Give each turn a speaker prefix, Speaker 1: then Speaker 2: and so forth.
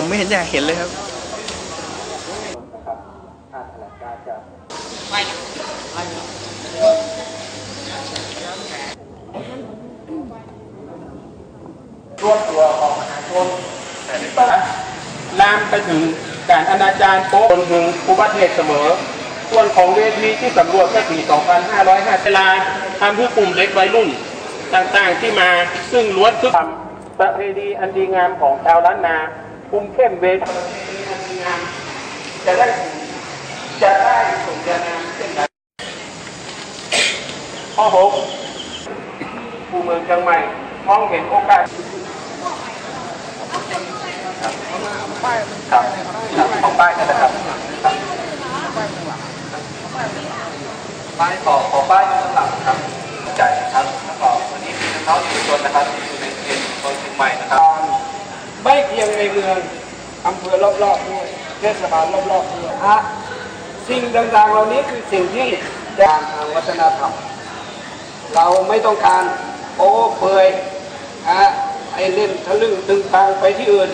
Speaker 1: ผมไม่เห็นอยากเห็นเลยครับ
Speaker 2: นะครับการแถลงการจะรวบตัวของมหาชนลามไปถึงการอนาจารโป๊ะจนถึงอุบัติเหตุเสมอ ส่วนของเวทีที่สำรวจเมื่อปี 2505เวลาทำเพื่อกลุ่มเล็กวัยรุ่น ต่างๆที่มาซึ่งล้วนคือประเพณีอันดีงามของชาวล้านนา คุมเข้มเวทงามจะได้จะได้ส่งยานามเช่นไรข้อหกผู้เมืองเชียงใหม่มองเห็นโอกาสครับครับของป้ายนั่นนะครับป้ายขอขอป้ายอยู่ข้างหลังครับใจครับแล้วก็วันนี้มีน้องๆเยาวชนนะครับที่อยู่ในเขตคนเชียงใหม่นะครับ
Speaker 3: ไม่ เพียงในเมืองอำเภอรอบๆด้วยเทศบาลรอบๆด้วยฮะสิ่งต่างๆเหล่านี้คือสิ่งที่จะทางวัฒนธรรม เราไม่ต้องการโอ้เปยฮะไอ้เล่นทะลึ่งตึงตังไปที่อื่น